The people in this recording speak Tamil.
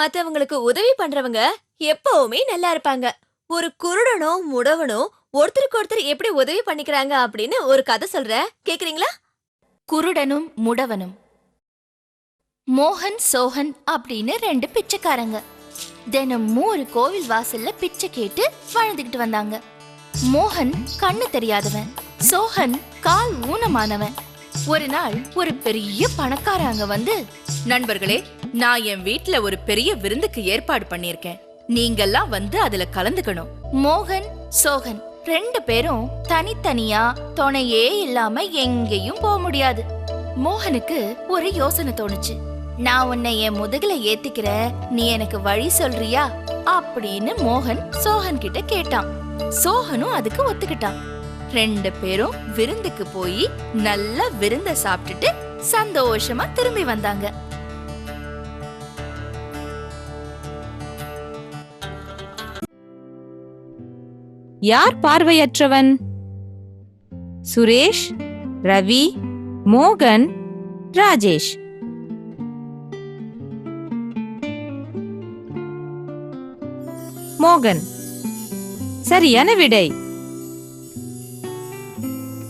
மத்தவங்களுக்கு உதவி பண்றவங்க எப்பவுமே நல்லா இருப்பாங்க. ஒரு குருடனோ முடவனோ ஒருத்தருக்கு ஒருத்தர் எப்படி உதவி பண்ணிக்கிறாங்க அப்படின்னு ஒரு கதை சொல்றேன். கேக்குறீங்களா? குருடனும் முடவனும். மோகன் சோகன் அப்படின்னு ரெண்டு பிச்சைக்காரங்க. தினமும் ஒரு கோவில் வாசல்ல பிச்சை கேட்டு வாழ்ந்துகிட்டு வந்தாங்க. மோகன் கண்ணு தெரியாதவன் சோகன் கால் ஊனமானவன். ஒரு நாள் ஒரு பெரிய பணக்காரங்க வந்து நண்பர்களே நான் என் வீட்ல ஒரு பெரிய விருந்துக்கு ஏற்பாடு பண்ணிருக்கேன். நீங்கெல்லாம் வந்து அதுல கலந்துக்கணும். மோகன் சோகன் ரெண்டு பேரும் தனித்தனியா துணையே இல்லாம எங்கேயும் போக முடியாது. மோகனுக்கு ஒரு யோசனை தோணுச்சு. நான் உன்னை என் முதுகுல ஏத்திக்கிற நீ எனக்கு வழி சொல்றியா? அப்படின்னு மோகன் சோகன் கிட்ட கேட்டான். சோகனும் அதுக்கு ஒத்துக்கிட்டான். ரெண்டு பேரும் விருந்துக்கு போய் நல்ல விருந்த சாப்பிட்டுட்டு சந்தோஷமா திரும்பி வந்தாங்க. யார் பார்வையற்றவன்? சுரேஷ் ரவி மோகன் ராஜேஷ். மோகன். சரியான விடை.